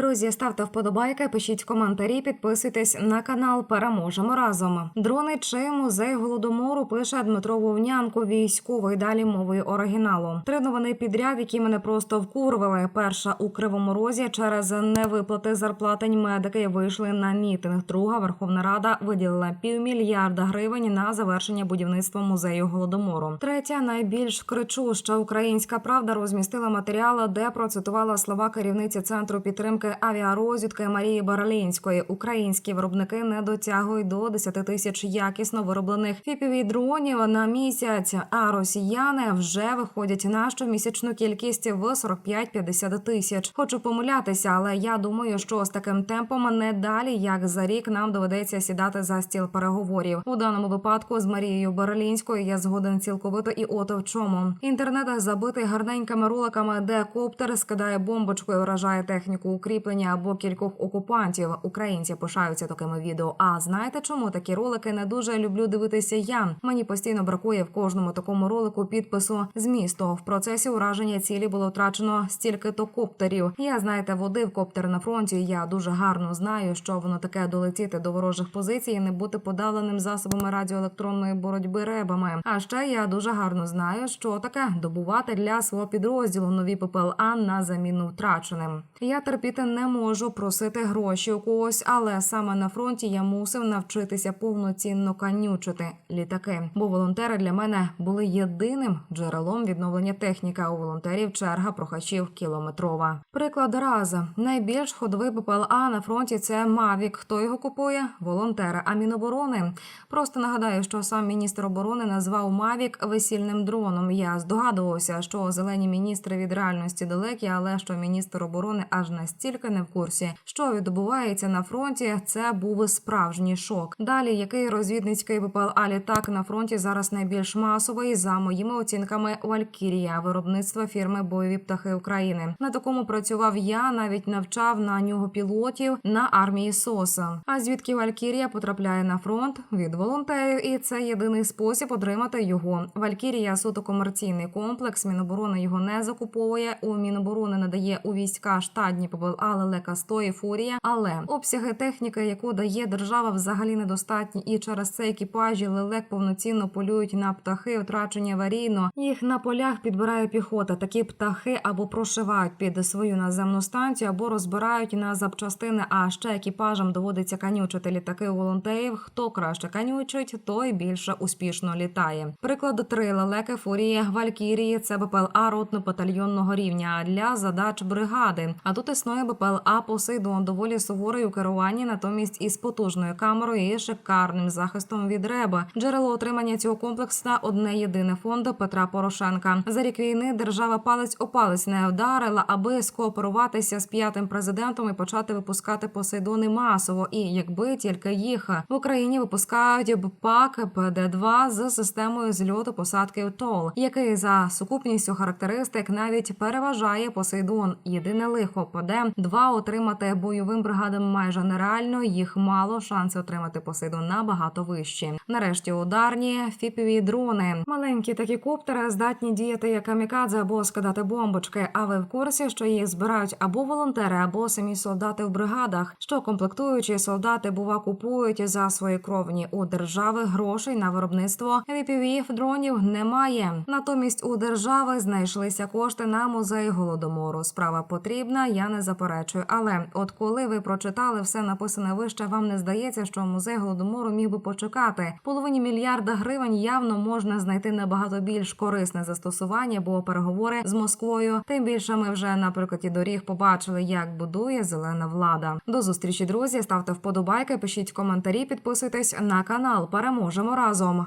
Друзі, ставте вподобайки, пишіть коментарі, підписуйтесь на канал. Переможемо разом. Дрони чи музей голодомору пише Дмитро Вовнянко, військовий. Далі мовою оригіналу. Три новини підряд, які мене просто вкурвили. Перша у кривому розі через невиплати зарплатень медики вийшли на мітинг. Друга Верховна Рада виділила півмільярда гривень на завершення будівництва музею голодомору. Третя найбільш кричуща українська правда розмістила матеріал, де процитувала слова керівниці центру підтримки авіарозвідки Марії Баралінської. Українські виробники не дотягують до 10 тисяч якісно вироблених fpv дронів на місяць. А росіяни вже виходять на щомісячну кількість в 45-50 тисяч. Хочу помилятися, але я думаю, що з таким темпом не далі, як за рік нам доведеться сідати за стіл переговорів. У даному випадку з Марією Баралінською я згоден цілковито і ото в чому. Інтернет забитий гарненькими роликами, де коптер скидає бомбочку і вражає техніку укріплення або кількох окупантів. Українці пишаються такими відео. А знаєте, чому такі ролики не дуже люблю дивитися я? Мені постійно бракує в кожному такому ролику підпису змісту. В процесі ураження цілі було втрачено стільки то коптерів. Я знаєте, водив коптер на фронті. Я дуже гарно знаю, що воно таке долетіти до ворожих позицій і не бути подавленим засобами радіоелектронної боротьби ребами. А ще я дуже гарно знаю, що таке добувати для свого підрозділу нові ППЛА на заміну втраченим. Я терпіти не можу просити гроші у когось, але саме на фронті я мусив навчитися повноцінно канючити літаки. Бо волонтери для мене були єдиним джерелом відновлення техніки. а У волонтерів черга прохачів кілометрова. Приклад раз найбільш ходовий ППЛА на фронті це Мавік. Хто його купує? Волонтери. А Міноборони просто нагадаю, що сам міністр оборони назвав Мавік весільним дроном. Я здогадувався, що зелені міністри від реальності далекі, але що міністр оборони аж настільки не в курсі, що відбувається на фронті. Це був справжній шок. Далі який розвідницький ППЛА літак на фронті зараз найбільш масовий за моїми оцінками Валькірія, виробництва фірми Бойові птахи України. На такому працював я, навіть навчав на нього пілотів на армії СОСа. А звідки Валькірія потрапляє на фронт від волонтерів, і це єдиний спосіб отримати його. Валькірія суто комерційний комплекс. Міноборони його не закуповує. У Міноборони надає у війська штатні ППЛА лелека 100 і фурія, але обсяги техніки, яку дає держава, взагалі недостатні. І через це екіпажі лелек повноцінно полюють на птахи, втрачені аварійно. Їх на полях підбирає піхота. Такі птахи або прошивають під свою наземну станцію, або розбирають на запчастини. А ще екіпажам доводиться канючити літаки у волонтерів. Хто краще канючить, той більше успішно літає. Приклад три лелеки фурії Валькірії це БПЛА ротно-батальйонного рівня для задач бригади. А тут існує БПЛА Посейдон доволі суворий у керуванні, натомість із потужною камерою і шикарним захистом від реба. Джерело отримання цього комплексу одне єдине фонд Петра Порошенка. За рік війни держава палець о палець не вдарила, аби скооперуватися з п'ятим президентом і почати випускати посейдони масово. І якби тільки їх в Україні випускають БПАК ПД-2 з системою зльоту посадки ТОЛ, який за сукупністю характеристик навіть переважає Посейдон. Єдине лихо ПД два отримати бойовим бригадам майже нереально. Їх мало шанси отримати Посейдон набагато вищі. Нарешті ударні фіпові дрони. Маленькі такі коптери здатні діяти як камікадзе або скидати бомбочки. А ви в курсі, що їх збирають або волонтери, або самі солдати в бригадах. Що комплектуючі солдати бува купують за свої кровні у держави грошей на виробництво FPV дронів немає. Натомість у держави знайшлися кошти на музей голодомору. Справа потрібна, я не заперечую. Але от коли ви прочитали все написане вище, вам не здається, що музей голодомору міг би почекати. Половині мільярда гривень явно можна знайти набагато більш корисне застосування, бо переговори з Москвою. Тим більше ми вже на прикладі доріг побачили, як будує зелена влада. До зустрічі, друзі. Ставте вподобайки, пишіть коментарі, підписуйтесь на канал. Переможемо разом.